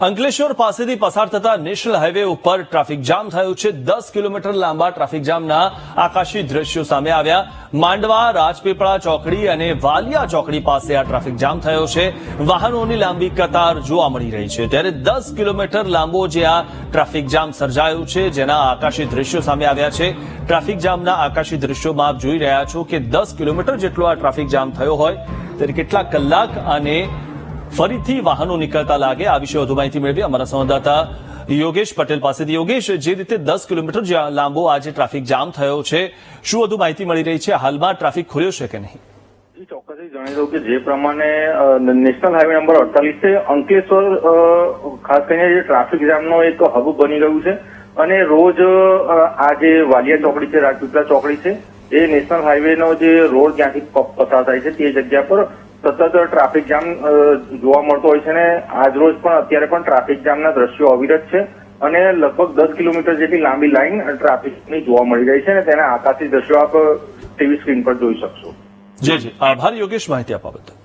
અંકલેશ્વર પાસેથી પસાર થતા નેશનલ હાઈવે ઉપર ટ્રાફિક જામ થયું છે. દસ કિલોમીટર લાંબા ટ્રાફિક જામના આકાશી દ્રશ્યો સામે આવ્યા. માંડવા, રાજપીપળા ચોકડી અને વાલિયા ચોકડી પાસે આ ટ્રાફિક જામ થયો છે. વાહનોની લાંબી કતાર જોવા મળી રહી છે. ત્યારે દસ કિલોમીટર લાંબો જે આ ટ્રાફિક જામ સર્જાયું છે, જેના આકાશી દ્રશ્યો સામે આવ્યા છે. ટ્રાફિક જામના આકાશી દ્રશ્યોમાં આપ જોઈ રહ્યા છો કે દસ કિલોમીટર જેટલો આ ટ્રાફિક જામ થયો હોય. ત્યારે કેટલા કલાક અને ફરીથી વાહનો નીકળતા લાગે. આ વિશે વધુ માહિતી મેળવી અમારા સંવાદદાતા યોગેશ પટેલ પાસેથી. યોગેશ, જે રીતે દસ કિલોમીટર જ્યાં લાંબો આજે ટ્રાફિક જામ થયો છે, શું વધુ માહિતી મળી રહી છે? હાલમાં ટ્રાફિક ખુલ્યો છે કે નહીં? ચોક્કસથી જણાવી દઉં કે જે પ્રમાણે નેશનલ હાઈવે નંબર અડતાલીસ અંકલેશ્વર ખાસ કરીને જે ટ્રાફિક જામનો એક હબ બની ગયું છે અને રોજ આ જે વાલિયા ચોકડી છે, રાજપીપળા ચોકડી છે, એ નેશનલ હાઈવેનો જે રોડ જ્યાંથી પ- પસાર થાય છે તે જગ્યા પર સતત ટ્રાફિક જામ જોવા મળતો હોય છે અને આજ રોજ પણ અત્યારે પણ ટ્રાફિક જામના દ્રશ્યો અવિરત છે અને લગભગ દસ કિલોમીટર જેટલી લાંબી લાઈન ટ્રાફિકની જોવા મળી રહી છે અને તેના આકાશી દ્રશ્યો આપ ટીવી સ્ક્રીન પર જોઈ શકશો. જી જી. આભાર. યોગેશ, માહિતી આપવા બદલ.